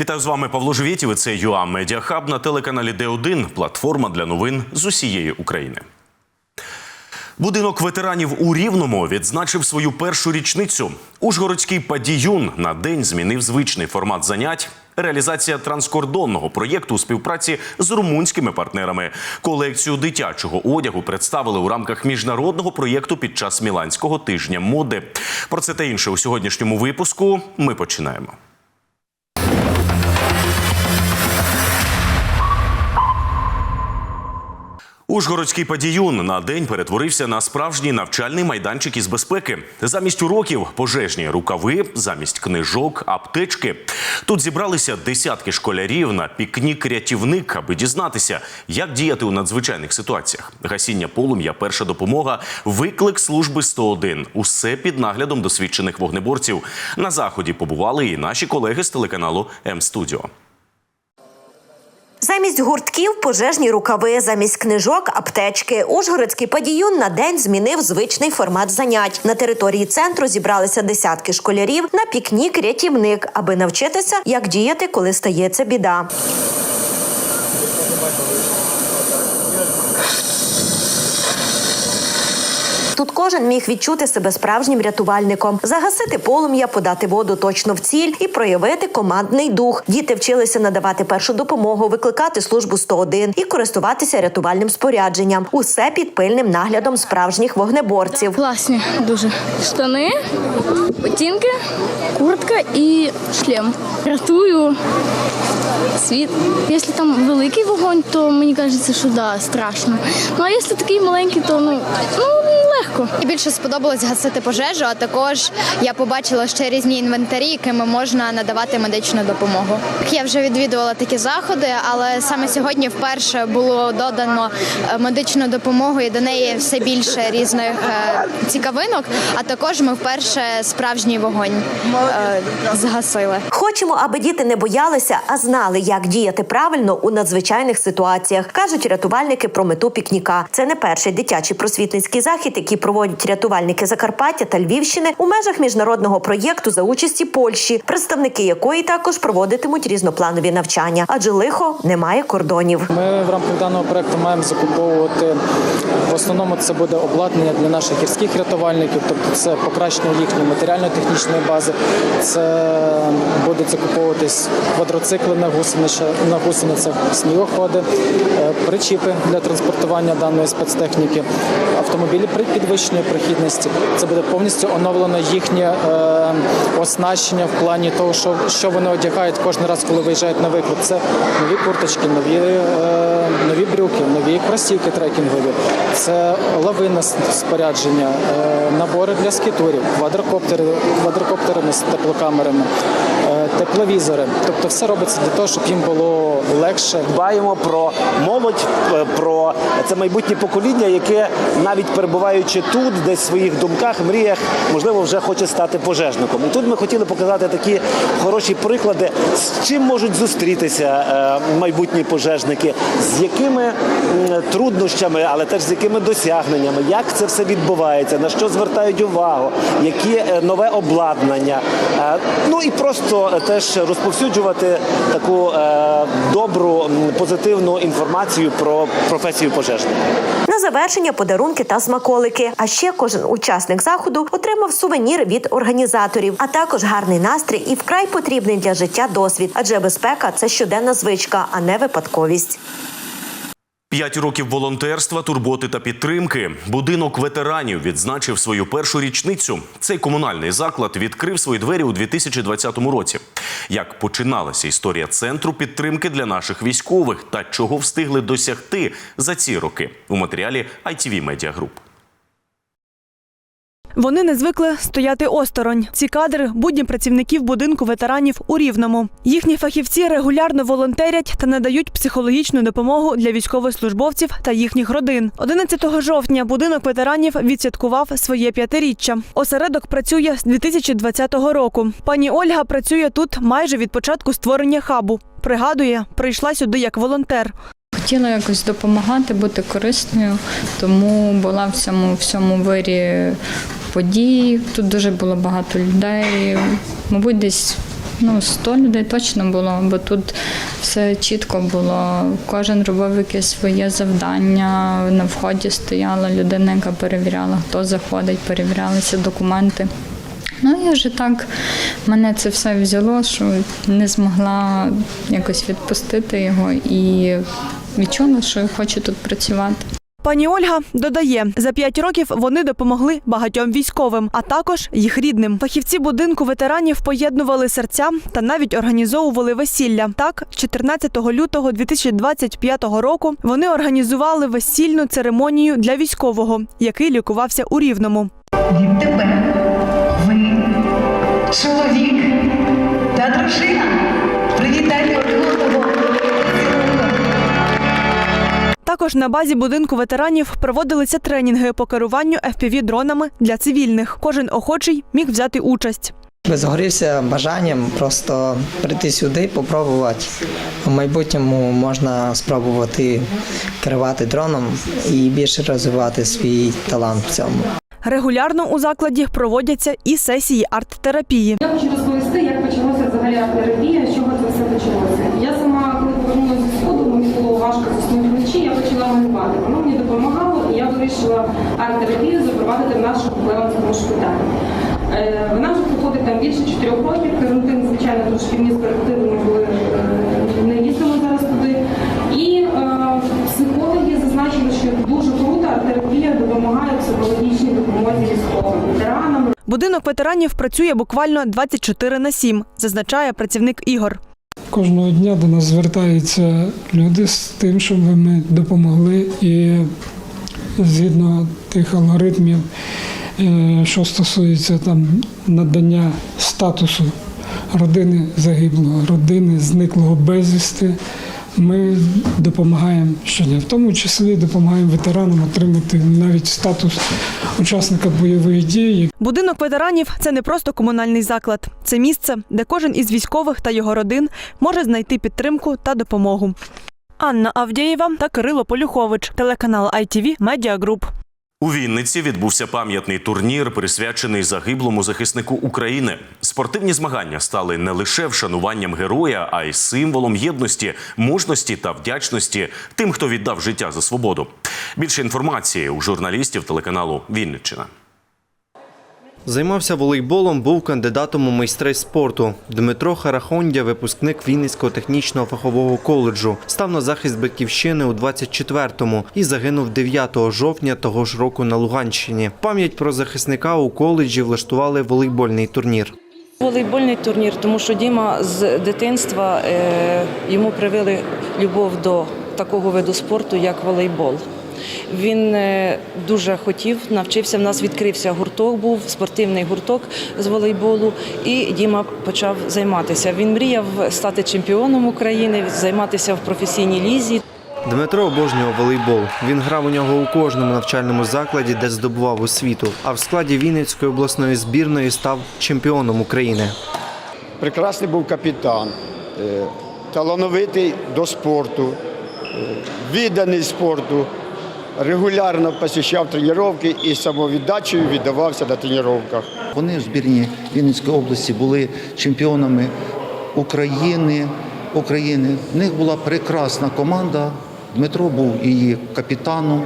Вітаю з вами Павло Живєтів. Це ЮА Медіахаб на телеканалі Д1, платформа для новин з усієї України. Будинок ветеранів у Рівному відзначив свою першу річницю. Ужгородський падіюн на день змінив звичний формат занять. Реалізація транскордонного проєкту у співпраці з румунськими партнерами. Колекцію дитячого одягу представили у рамках міжнародного проєкту під час Міланського тижня моди. Про це та інше у сьогоднішньому випуску. Ми починаємо. Ужгородський падіюн на день перетворився на справжній навчальний майданчик із безпеки. Замість уроків пожежні рукави, замість книжок, аптечки. Тут зібралися десятки школярів на пікнік рятівник, аби дізнатися, як діяти у надзвичайних ситуаціях. Гасіння полум'я, перша допомога, виклик служби 101. Усе під наглядом досвідчених вогнеборців. На заході побували і наші колеги з телеканалу М-Студіо. Замість гуртків пожежні рукави, замість книжок аптечки. Ужгородський падіюн на день змінив звичний формат занять. На території центру зібралися десятки школярів на пікнік рятівник, аби навчитися, як діяти, коли стається біда. Тут кожен міг відчути себе справжнім рятувальником, загасити полум'я, подати воду точно в ціль і проявити командний дух. Діти вчилися надавати першу допомогу, викликати службу 101 і користуватися рятувальним спорядженням. Усе під пильним наглядом справжніх вогнеборців. Класні дуже. Штани, ботинки, куртка і шлем. Рятую світ. Якщо там великий вогонь, то мені кажеться, що да, страшно. Ну а якщо такий маленький, то ну, ну легко. Мені більше сподобалось гасити пожежу, а також я побачила ще різні інвентарі, якими можна надавати медичну допомогу. Я вже відвідувала такі заходи, але саме сьогодні вперше було додано е, медичну допомогу і до неї все більше різних е, цікавинок. А також ми вперше справжній вогонь е, згасили. Хочемо, аби діти не боялися, а знали, як діяти правильно у надзвичайних ситуаціях. кажуть рятувальники про мету пікніка. Це не перший дитячий просвітницький захід, який проводять рятувальники Закарпаття та Львівщини у межах міжнародного проєкту за участі Польщі, представники якої також проводитимуть різнопланові навчання, адже лихо немає кордонів. Ми в рамках даного проекту маємо закуповувати в основному це буде обладнання для наших гірських рятувальників, тобто це покращення їхньої матеріально-технічної бази. Це будуть закуповуватись квадроцикли на гусеницях, на гусеницях, снігоходи, е, причіпи для транспортування даної спецтехніки, автомобілі при підвищеній прохідності. Це буде повністю оновлено їхнє е, оснащення в плані того, що, що вони одягають кожен раз, коли виїжджають на виклик. Це нові курточки, нові, е, нові брюки, нові кросівки трекінгові, це лавинне спорядження, е, набори для скітурів, квадрокоптери, квадрокоптери з теплокамерами, тепловізори. Тобто все робиться для того, щоб їм було легше. дбаємо про молодь, про це майбутнє покоління, яке навіть перебуваючи тут, десь в своїх думках, мріях, можливо, вже хоче стати пожежником. І тут ми хотіли показати такі хороші приклади, з чим можуть зустрітися е, майбутні пожежники, з якими труднощами, але теж з якими досягненнями, як це все відбувається, на що звертають увагу, які е, нове обладнання. Е, Ну і просто теж розповсюджувати таку добру, позитивну інформацію про професію пожежника. На завершення подарунки та смаколики. А ще кожен учасник заходу отримав сувенір від організаторів, а також гарний настрій і вкрай потрібний для життя досвід. Адже безпека це щоденна звичка, а не випадковість. П'ять років волонтерства, турботи та підтримки. Будинок ветеранів відзначив свою першу річницю. Цей комунальний заклад відкрив свої двері у 2020 році. Як починалася історія центру підтримки для наших військових та чого встигли досягти за ці роки у матеріалі ITV Media Group. Вони не звикли стояти осторонь. Ці кадри будні працівників будинку ветеранів у Рівному. Їхні фахівці регулярно волонтерять та надають психологічну допомогу для військовослужбовців та їхніх родин. 11 жовтня будинок ветеранів відсвяткував своє п'ятиріччя. Осередок працює з 2020 року. Пані Ольга працює тут майже від початку створення хабу. Пригадує, прийшла сюди як волонтер. Хотіла якось допомагати, бути корисною, тому була в цьому всьому вирі подій. Тут дуже було багато людей. Мабуть, десь ну 100 людей точно було, бо тут все чітко було. Кожен робив якесь своє завдання. На вході стояла людина, яка перевіряла, хто заходить, перевірялися документи. Ну і вже так мене це все взяло, що не змогла якось відпустити його і відчула, що я хочу тут працювати. Пані Ольга додає, за п'ять років вони допомогли багатьом військовим, а також їх рідним. Фахівці будинку ветеранів поєднували серця та навіть організовували весілля. Так, 14 лютого 2025 року вони організували весільну церемонію для військового, який лікувався у Рівному. від тебе. Ви чоловік та дружина. Привітайте Також на базі будинку ветеранів проводилися тренінги по керуванню fpv дронами для цивільних. Кожен охочий міг взяти участь. Загорівся бажанням просто прийти сюди, попробувати. У майбутньому можна спробувати керувати дроном і більше розвивати свій талант в цьому. Регулярно у закладі проводяться і сесії арт-терапії. Я хочу розповісти, як почалося взагалі арт-терапія, з чого це все почалося. Я сама, коли зі сходу, мені було важко заснути вночі, я почала малювати. Воно мені допомагало, і я вирішила арт-терапію запровадити в нашому Клеванському шпиталі. Е, Вона вже проходить там більше чотирьох років. Карантин, звичайно, трошки вніс корективи, ми були е, не їздимо зараз туди. І е, психологи зазначили, що дуже круто арт-терапія допомагає психологічній допомозі військовим ветеранам, Будинок ветеранів працює буквально 24 на 7, зазначає працівник Ігор. Кожного дня до нас звертаються люди з тим, щоб ми допомогли і згідно тих алгоритмів, е, що стосується там надання статусу родини загиблого, родини зниклого безвісти. Ми допомагаємо щодня, в тому числі допомагаємо ветеранам отримати навіть статус учасника бойових дій, Будинок ветеранів це не просто комунальний заклад, це місце, де кожен із військових та його родин може знайти підтримку та допомогу. Анна Авдєєва та Кирило Полюхович, телеканал ITV Media. У Вінниці відбувся пам'ятний турнір, присвячений загиблому захиснику України. Спортивні змагання стали не лише вшануванням героя, а й символом єдності, мужності та вдячності тим, хто віддав життя за свободу. Більше інформації у журналістів телеканалу Вінниччина. Займався волейболом, був кандидатом у майстри спорту. Дмитро Харахондя, випускник Вінницького технічного фахового коледжу, став на захист батьківщини у 24-му і загинув 9 жовтня того ж року на Луганщині. Пам'ять про захисника у коледжі влаштували волейбольний турнір. Волейбольний турнір, тому що Діма з дитинства е, йому привили любов до такого виду спорту, як волейбол. Він е, дуже хотів, навчився. В нас відкрився гурток, був спортивний гурток з волейболу, і Діма почав займатися. Він мріяв стати чемпіоном України, займатися в професійній лізі. Дмитро обожнював волейбол. Він грав у нього у кожному навчальному закладі, де здобував освіту. А в складі Вінницької обласної збірної став чемпіоном України. Прекрасний був капітан, е, талановитий до спорту, е, відданий спорту, регулярно посещав тренування і самовіддачею віддавався на тренуваннях. Вони в збірні Вінницької області були чемпіонами України. України. В них була прекрасна команда. Дмитро був її капітаном.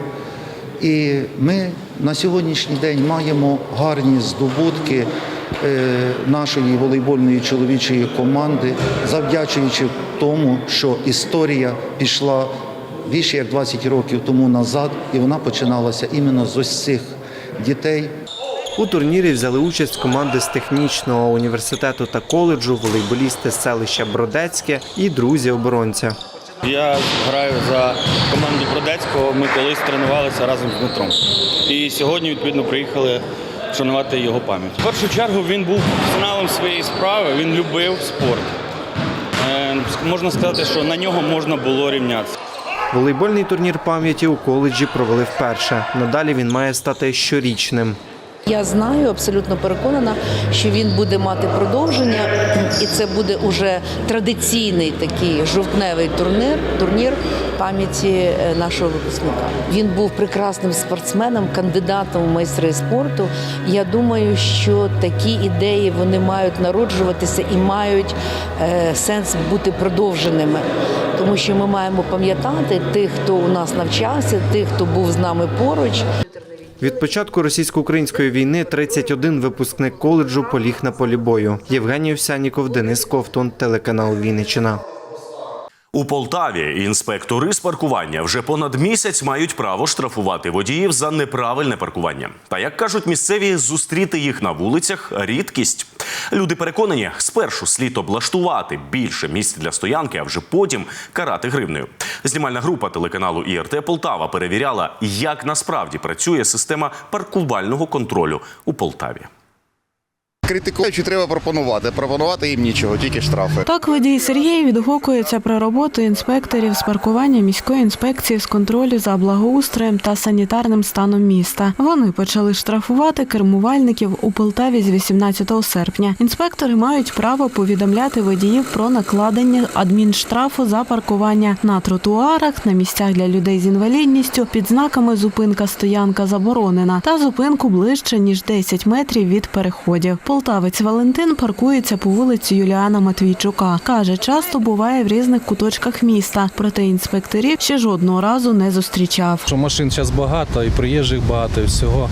І ми на сьогоднішній день маємо гарні здобутки е, нашої волейбольної чоловічої команди, завдячуючи тому, що історія пішла більше як 20 років тому назад, і вона починалася іменно з ось цих дітей. У турнірі взяли участь команди з технічного університету та коледжу, волейболісти з селища Бродецьке і друзі оборонця. Я граю за команду Бродецького. Ми колись тренувалися разом з Дмитром. І сьогодні, відповідно, приїхали вшанувати його пам'ять. В першу чергу він був професіоналом своєї справи, він любив спорт. Е, можна сказати, що на нього можна було рівнятися. Волейбольний турнір пам'яті у коледжі провели вперше. Надалі він має стати щорічним. Я знаю, абсолютно переконана, що він буде мати продовження, і це буде уже традиційний такий жовтневий турнір, турнір пам'яті е, нашого випускника. Він був прекрасним спортсменом, кандидатом в майстри спорту. Я думаю, що такі ідеї вони мають народжуватися і мають е, сенс бути продовженими, тому що ми маємо пам'ятати тих, хто у нас навчався, тих, хто був з нами поруч. Від початку російсько-української війни 31 випускник коледжу поліг на полі бою. Євгеній Овсяніков, Денис Ковтун, телеканал Вінниччина. У Полтаві інспектори з паркування вже понад місяць мають право штрафувати водіїв за неправильне паркування. Та як кажуть місцеві, зустріти їх на вулицях рідкість. Люди переконані, спершу слід облаштувати більше місць для стоянки, а вже потім карати гривнею. Знімальна група телеканалу ІРТ Полтава перевіряла, як насправді працює система паркувального контролю у Полтаві. Критикуючи треба пропонувати. Пропонувати їм нічого, тільки штрафи. Так водій Сергій відгукується про роботу інспекторів з паркування міської інспекції з контролю за благоустроєм та санітарним станом міста. Вони почали штрафувати кермувальників у Полтаві з 18 серпня. Інспектори мають право повідомляти водіїв про накладення адмінштрафу за паркування на тротуарах, на місцях для людей з інвалідністю, під знаками зупинка стоянка заборонена та зупинку ближче ніж 10 метрів від переходів. Полтавець Валентин паркується по вулиці Юліана Матвійчука. Каже, часто буває в різних куточках міста, проте інспекторів ще жодного разу не зустрічав. Машин зараз багато, і приїжджих багато, і всього.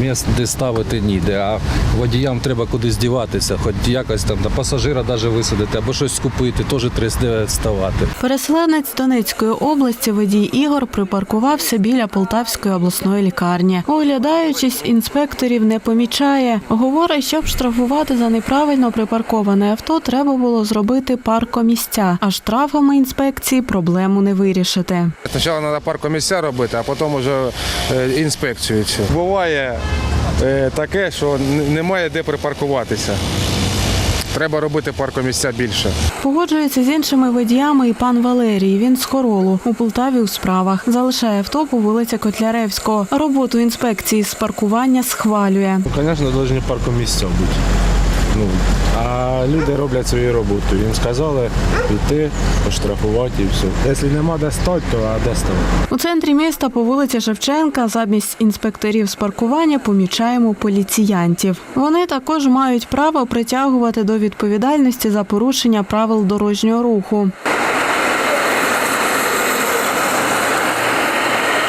Місць де ставити ніде. А водіям треба кудись діватися, хоч якось там до пасажира навіть висадити або щось купити, теж треба ставати. Переселенець Донецької області водій Ігор припаркувався біля Полтавської обласної лікарні. Оглядаючись, інспекторів не помічає. Говорить, щоб штрафувати за неправильно припарковане авто, треба було зробити паркомісця, а штрафами інспекції проблему не вирішити. Спочатку треба паркомісця робити, а потім вже е, інспекцію. Буває е, таке, що немає де припаркуватися. Треба робити паркомісця більше. Погоджується з іншими водіями і пан Валерій. Він з Хоролу у Полтаві у справах. Залишає авто по вулиці Котляревського. Роботу інспекції з паркування схвалює. Звісно, повинні паркомісця бути. Ну, а люди роблять свою роботу. Їм сказали йти, поштрафувати і все. Якщо нема де стати, то а де стати? У центрі міста по вулиці Шевченка замість інспекторів з паркування помічаємо поліціянтів. Вони також мають право притягувати до відповідальності за порушення правил дорожнього руху.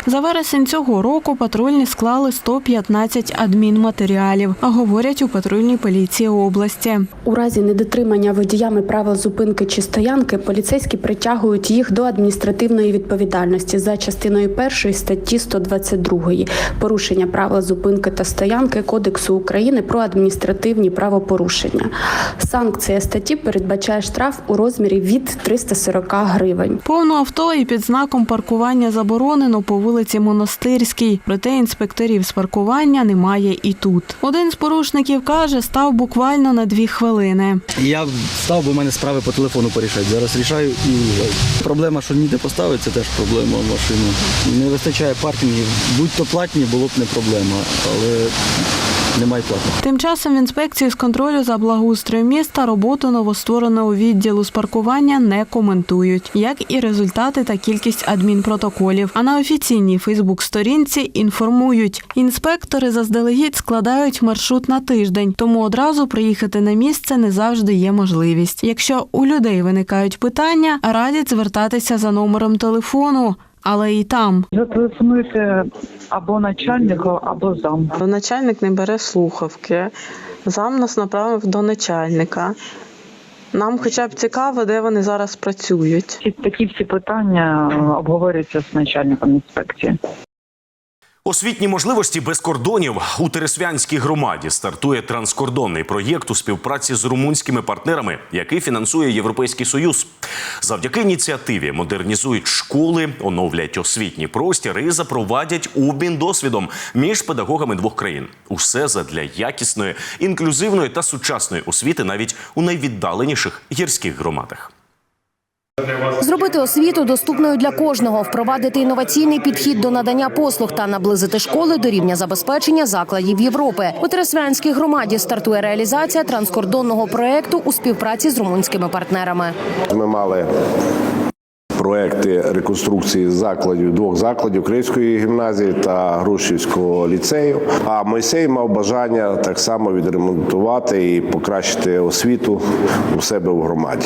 За вересень цього року патрульні склали 115 адмінматеріалів, говорять у патрульній поліції області. У разі недотримання водіями правил зупинки чи стоянки поліцейські притягують їх до адміністративної відповідальності за частиною першої статті 122 порушення правил зупинки та стоянки Кодексу України про адміністративні правопорушення. Санкція статті передбачає штраф у розмірі від 340 гривень. Повно авто і під знаком паркування заборонено по вулиці Монастирській. Проте інспекторів з паркування немає і тут. Один з порушників каже, став буквально на дві хвилини. Я став, бо в мене справи по телефону порішають. Зараз рішаю і проблема, що ніде поставити, це теж проблема машини. Не вистачає паркінгів. Будь-то платні, було б не проблема, але немає платних. Тим часом в інспекції з контролю за благоустроєм міста роботу новоствореного відділу з паркування не коментують, як і результати та кількість адмінпротоколів. А на офіційній Фейсбук-сторінці інформують, інспектори заздалегідь складають маршрут на тиждень, тому одразу приїхати на місце не завжди є можливість. Якщо у людей виникають питання, радять звертатися за номером телефону. Але і там Зателефонуйте або начальнику, або зам. Начальник не бере слухавки. Зам нас направив до начальника. Нам хоча б цікаво, де вони зараз працюють. Ці такі всі питання е, обговорюються з начальником інспекції. Освітні можливості без кордонів у Тересвянській громаді стартує транскордонний проєкт у співпраці з румунськими партнерами, який фінансує Європейський Союз. Завдяки ініціативі модернізують школи, оновлять освітній простір і запровадять обмін досвідом між педагогами двох країн. Усе задля якісної, інклюзивної та сучасної освіти навіть у найвіддаленіших гірських громадах. Зробити освіту доступною для кожного, впровадити інноваційний підхід до надання послуг та наблизити школи до рівня забезпечення закладів Європи. У Тересвянській громаді стартує реалізація транскордонного проекту у співпраці з румунськими партнерами. Ми мали проекти реконструкції закладів двох закладів Київської гімназії та Грушівського ліцею. А Мойсей мав бажання так само відремонтувати і покращити освіту у себе в громаді.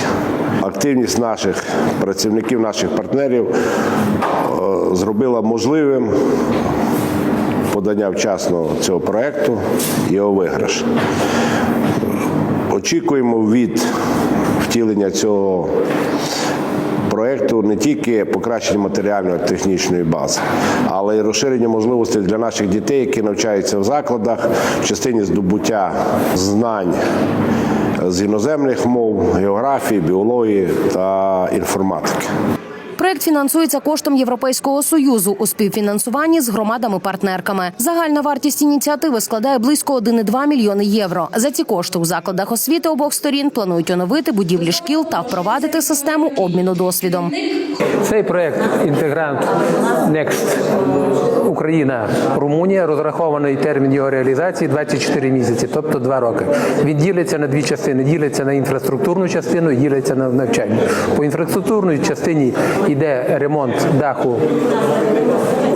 Активність наших працівників, наших партнерів е, зробила можливим подання вчасно цього проекту його виграш. Очікуємо від втілення цього проекту не тільки покращення матеріально-технічної бази, але й розширення можливостей для наших дітей, які навчаються в закладах в частині здобуття знань з іноземних мов, географії, біології та інформатики. Проект фінансується коштом Європейського союзу у співфінансуванні з громадами-партнерками. Загальна вартість ініціативи складає близько 1,2 мільйони євро. За ці кошти у закладах освіти обох сторін планують оновити будівлі шкіл та впровадити систему обміну досвідом. Цей проект інтегрант Next Україна Румунія розрахований термін його реалізації 24 місяці, тобто 2 роки. Він ділиться на дві частини: ділиться на інфраструктурну частину і ділиться на навчання. По інфраструктурній частині йде ремонт даху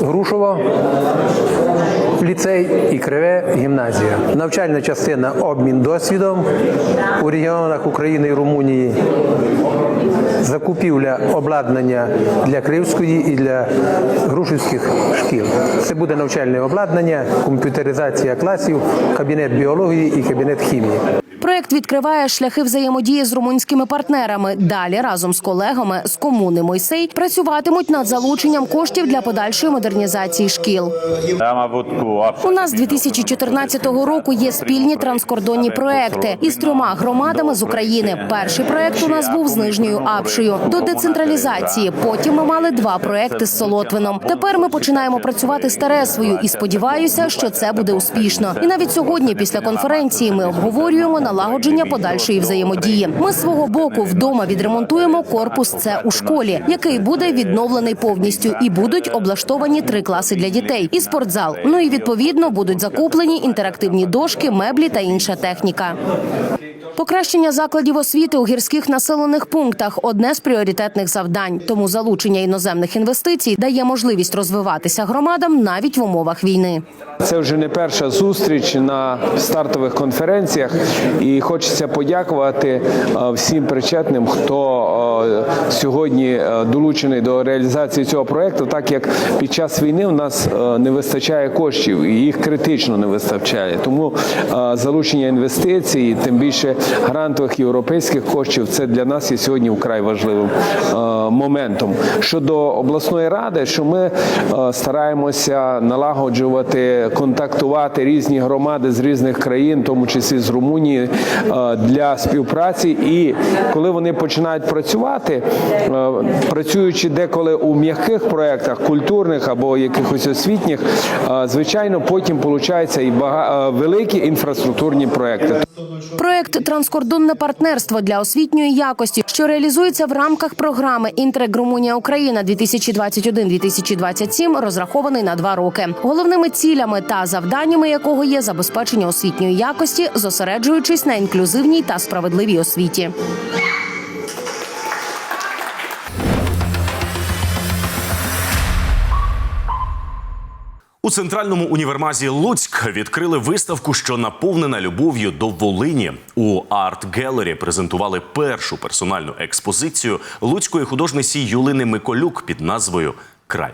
Грушово, ліцей і криве гімназія. Навчальна частина обмін досвідом у регіонах України і Румунії закупівля обладнання для Кривської і для Грушівських шкіл. Це буде навчальне обладнання, комп'ютеризація класів, кабінет біології і кабінет хімії. Проект відкриває шляхи взаємодії з румунськими партнерами. Далі разом з колегами з комуни Мойсей працюватимуть над залученням коштів для подальшої модернізації шкіл. У нас з 2014 року є спільні транскордонні проекти із трьома громадами з України. Перший проект у нас був з Нижньою Апшею до децентралізації. Потім ми мали два проекти з Солотвином. Тепер ми починаємо працювати з Тересвою і сподіваюся, що це буде успішно. І навіть сьогодні, після конференції, ми обговорюємо налагодження подальшої взаємодії. Ми свого боку вдома відремонтуємо корпус Це у школі, який буде відновлений повністю, і будуть облаштовані три класи для дітей і спортзал. Ну і відповідно будуть закуплені інтерактивні дошки, меблі та інша техніка. Покращення закладів освіти у гірських населених пунктах одне з пріоритетних завдань. Тому залучення іноземних інвестицій дає можливість розвиватися громадам навіть в умовах війни. Це вже не перша зустріч на стартових конференціях, і хочеться подякувати е, всім причетним, хто е, сьогодні е, долучений до реалізації цього проекту, так як під час війни в нас не вистачає коштів, і їх критично не вистачає. Тому залучення інвестицій, тим більше грантових європейських коштів, це для нас є сьогодні вкрай важливим е, моментом. Щодо обласної ради, що ми е, стараємося налагоджувати, контактувати різні громади з різних країн, в тому числі з Румунії, е, для співпраці. І коли вони починають працювати, працюючи деколи у м'яких проєктах, культурних або якихось освітніх, звичайно, потім получаються і великі інфраструктурні проекти. Проект Транскордонне партнерство для освітньої якості, що реалізується в рамках програми Інтрег Румунія Україна 2021-2027, розрахований на два роки. Головними цілями та завданнями якого є забезпечення освітньої якості, зосереджуючись на інклюзивній та справедливій освіті. У центральному універмазі Луцьк відкрили виставку, що наповнена любов'ю до Волині. У арт Гелері презентували першу персональну експозицію луцької художниці Юлини Миколюк під назвою Край.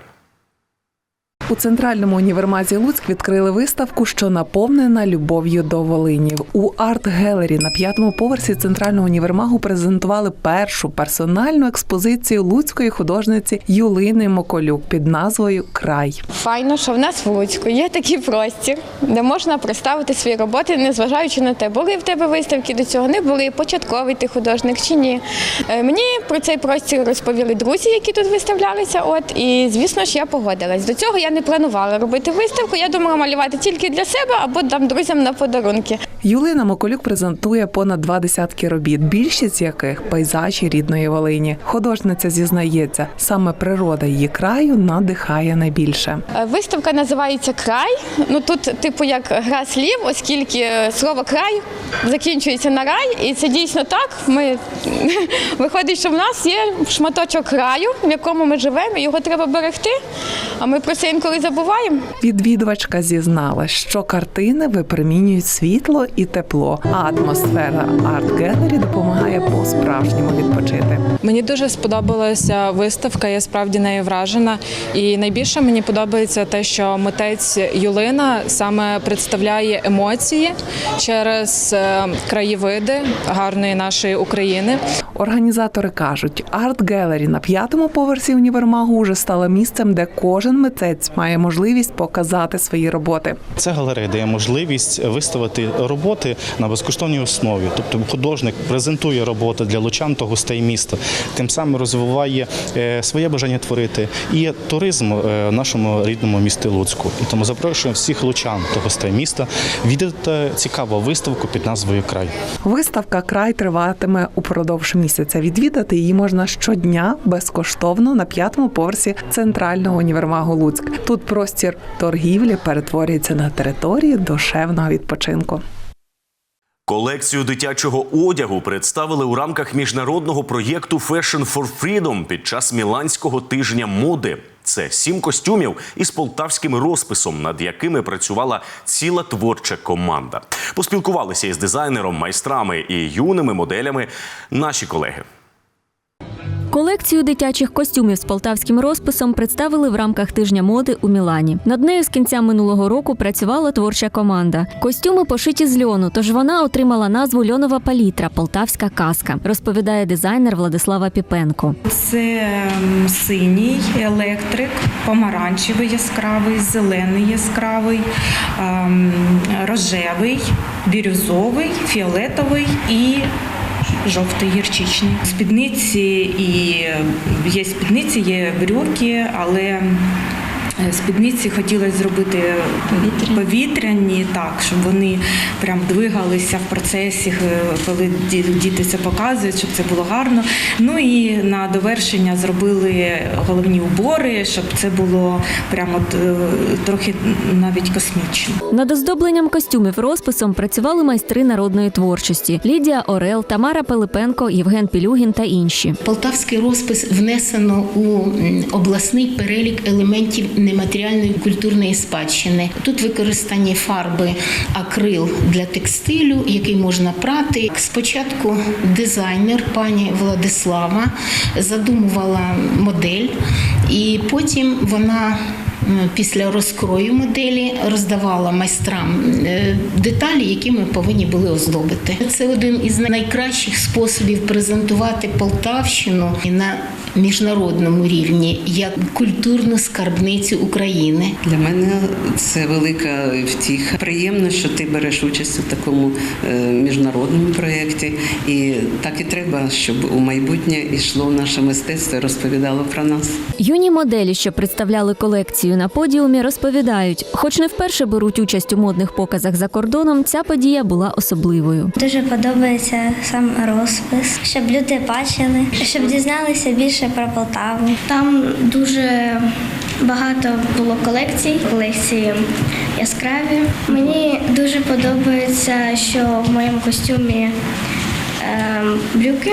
У центральному універмазі Луцьк відкрили виставку, що наповнена любов'ю до Волинів. У арт-гелері на п'ятому поверсі центрального універмагу презентували першу персональну експозицію луцької художниці Юлини Моколюк під назвою Край. Файно, що в нас в Луцьку є такий простір, де можна представити свої роботи, незважаючи на те, були в тебе виставки до цього, не були, початковий ти художник чи ні. Е, Мені про цей простір розповіли друзі, які тут виставлялися. От і звісно ж я погодилась. До цього я не планувала робити виставку. Я думала малювати тільки для себе або дам друзям на подарунки. Юлина Миколюк презентує понад два десятки робіт, більшість яких пейзажі рідної Волині. Художниця зізнається, саме природа її краю надихає найбільше. Е, Виставка називається Край. Ну тут, типу, як гра слів, оскільки е, слово край закінчується на рай, і це дійсно так. Ми виходить, що в нас є шматочок краю, в якому ми живемо. Його треба берегти. А ми про це інколи забуваємо. Відвідувачка зізналась, що картини випромінюють світло і тепло, а атмосфера арт-гелері допомагає по-справжньому відпочити. Мені дуже сподобалася виставка, я справді нею вражена. І найбільше мені подобається те, що митець Юлина саме представляє емоції через е, краєвиди гарної нашої України. Організатори кажуть, арт-гелері на п'ятому поверсі універмагу вже стала місцем, де кожен митець має можливість показати свої роботи. Ця галерея дає можливість виставити роботи на безкоштовній основі. Тобто художник презентує роботи для лучан та гостей міста, тим самим розвиває е, своє бажання творити і туризм е, в нашому рідному місті Луцьку. І тому запрошуємо всіх лучан та гостей міста відвідати цікаву виставку під назвою Край. Виставка край триватиме упродовж місяця. Відвідати її можна щодня безкоштовно на п'ятому поверсі центрального універмагу Луцьк. Тут простір торгівлі перетворюється на територію душевного відпочинку. Колекцію дитячого одягу представили у рамках міжнародного проєкту Fashion for Freedom під час Міланського тижня моди. Це сім костюмів із полтавським розписом, над якими працювала ціла творча команда. Поспілкувалися із дизайнером, майстрами і юними моделями наші колеги. Колекцію дитячих костюмів з полтавським розписом представили в рамках тижня моди у Мілані. Над нею з кінця минулого року працювала творча команда. Костюми пошиті з льону, тож вона отримала назву Льонова палітра Полтавська казка, розповідає дизайнер Владислава Піпенко. Це синій електрик, помаранчевий яскравий, зелений яскравий, ем, рожевий, бірюзовий, фіолетовий і жовтий гірчичний. Спідниці і е, є спідниці, є брюки, але Спідниці хотілося зробити повітряні, так, щоб вони прям двигалися в процесі, е, коли ді- діти це показують, щоб це було гарно. Ну і на довершення зробили головні убори, щоб це було прямо е, трохи навіть космічно. Над оздобленням костюмів розписом працювали майстри народної творчості Лідія Орел, Тамара Пилипенко, Євген Пілюгін та інші. Полтавський розпис внесено у обласний перелік елементів нематеріальної культурної спадщини. Тут використані фарби акрил для текстилю, який можна прати. Спочатку дизайнер пані Владислава задумувала модель, і потім вона. Після розкрою моделі роздавала майстрам е, деталі, які ми повинні були оздобити. Це один із найкращих способів презентувати Полтавщину на міжнародному рівні як культурну скарбницю України. Для мене це велика втіха. Приємно, що ти береш участь у такому е, міжнародному проєкті. І так і треба, щоб у майбутнє йшло наше мистецтво і розповідало про нас. Юні моделі, що представляли колекцію на подіумі, розповідають, хоч не вперше беруть участь у модних показах за кордоном, ця подія була особливою. Дуже подобається сам розпис, щоб люди бачили, щоб дізналися більше про Полтаву. Там дуже багато було колекцій, колекції яскраві. Мені дуже подобається, що в моєму костюмі ем, брюки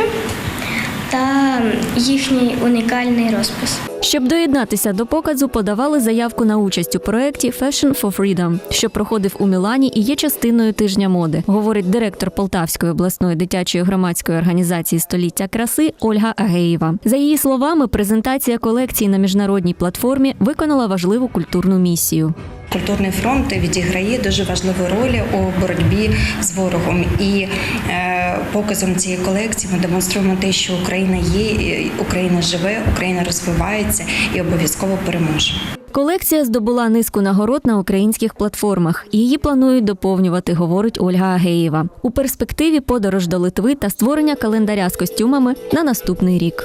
та їхній унікальний розпис. Щоб доєднатися до показу, подавали заявку на участь у проєкті Fashion for Freedom, що проходив у Мілані і є частиною тижня моди, говорить директор Полтавської обласної дитячої громадської організації Століття краси Ольга Агеєва. За її словами, презентація колекції на міжнародній платформі виконала важливу культурну місію. Культурний фронт відіграє дуже важливу роль у боротьбі з ворогом. І е, показом цієї колекції ми демонструємо те, що Україна є, Україна живе, Україна розвивається і обов'язково переможе. Колекція здобула низку нагород на українських платформах. Її планують доповнювати, говорить Ольга Агеєва. У перспективі подорож до Литви та створення календаря з костюмами на наступний рік.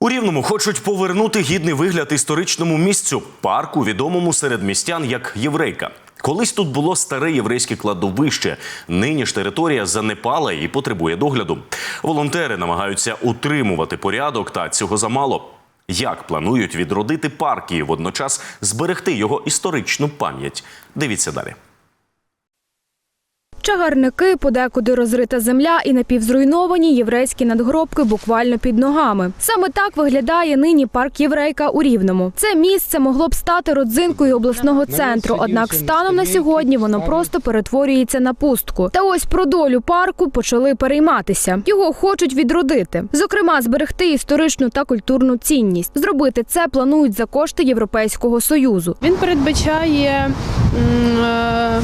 У Рівному хочуть повернути гідний вигляд історичному місцю парку, відомому серед містян як Єврейка. Колись тут було старе єврейське кладовище. Нині ж територія занепала і потребує догляду. Волонтери намагаються утримувати порядок, та цього замало. Як планують відродити парк і водночас зберегти його історичну пам'ять? Дивіться далі. Чагарники, подекуди розрита земля і напівзруйновані єврейські надгробки буквально під ногами. Саме так виглядає нині парк Єврейка у Рівному. Це місце могло б стати родзинкою обласного центру, однак станом на сьогодні воно просто перетворюється на пустку. Та ось про долю парку почали перейматися. Його хочуть відродити, зокрема, зберегти історичну та культурну цінність. Зробити це планують за кошти Європейського союзу. Він передбачає м, е,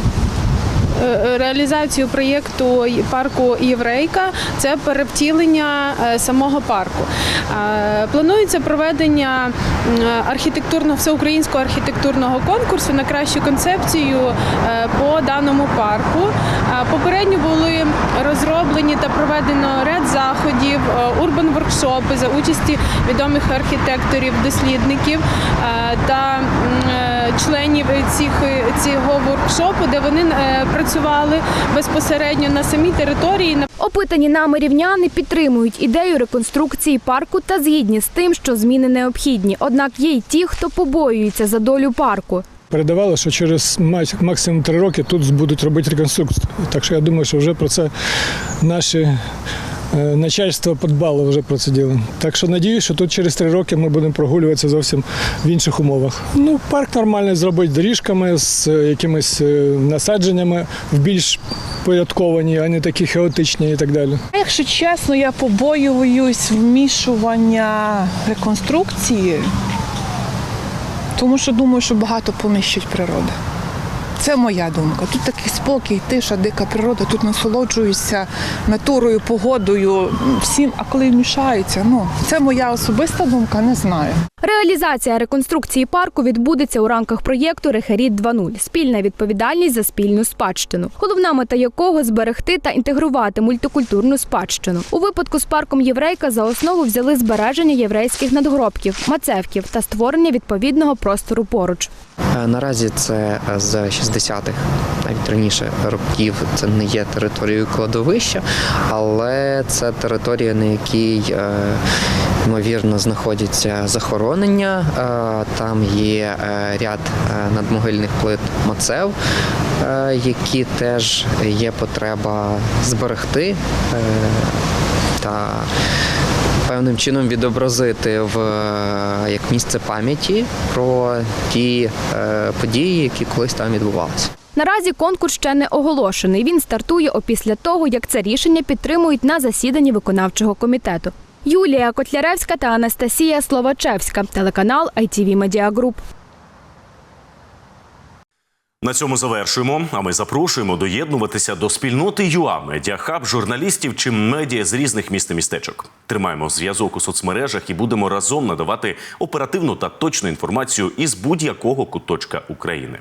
реалізацію проєкту парку Єврейка. Це перевтілення е, самого парку. Е, Планується проведення м, архітектурно всеукраїнського архітектурного конкурсу на кращу концепцію е, по даному парку. Е, Попередньо були розроблені та проведено ряд заходів, урбан воркшопи за участі відомих архітекторів, дослідників е, та е, членів цих, цього воркшопу, де вони е, працювали безпосередньо на самій території. Опитані нами рівняни підтримують ідею реконструкції парку та згідні з тим, що зміни необхідні. Однак є й ті, хто побоюється за долю парку. Передавали, що через максимум три роки тут будуть робити реконструкцію. Так що я думаю, що вже про це наші начальство подбало вже про це діло. Так що надіюсь, що тут через три роки ми будемо прогулюватися зовсім в інших умовах. Ну, парк нормальний зробити доріжками з е, якимись е, насадженнями в більш порядковані, а не такі хаотичні і так далі. Якщо чесно, я побоююсь вмішування реконструкції, тому що думаю, що багато понищить природа. Це моя думка. Тут такий спокій, тиша, дика природа, тут насолоджуюся натурою, погодою, всім, а коли вмішаються, ну це моя особиста думка, не знаю. Реалізація реконструкції парку відбудеться у рамках проєкту Рехеріт 2.0 – спільна відповідальність за спільну спадщину, головна мета якого зберегти та інтегрувати мультикультурну спадщину. У випадку з парком Єврейка за основу взяли збереження єврейських надгробків, мацевків та створення відповідного простору поруч. Е, Наразі це е, з 60-х, навіть раніше років. Це не є територією кладовища, але це територія, на якій е, ймовірно знаходяться захоронення. Е, Там є е, ряд надмогильних плит мацев, які теж є потреба зберегти та певним чином відобразити в е, як місце пам'яті про ті е, події, які колись там відбувалися. Наразі конкурс ще не оголошений. Він стартує опісля того, як це рішення підтримують на засіданні виконавчого комітету. Юлія Котляревська та Анастасія Словачевська, телеканал ITV Media Group. На цьому завершуємо. А ми запрошуємо доєднуватися до спільноти ЮА Медіахаб, журналістів чи медіа з різних міст і містечок. Тримаємо зв'язок у соцмережах і будемо разом надавати оперативну та точну інформацію із будь-якого куточка України.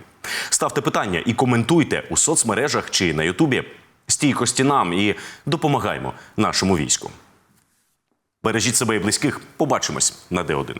Ставте питання і коментуйте у соцмережах чи на Ютубі. Стійкості нам і допомагаємо нашому війську. Бережіть себе і близьких. Побачимось на Д1.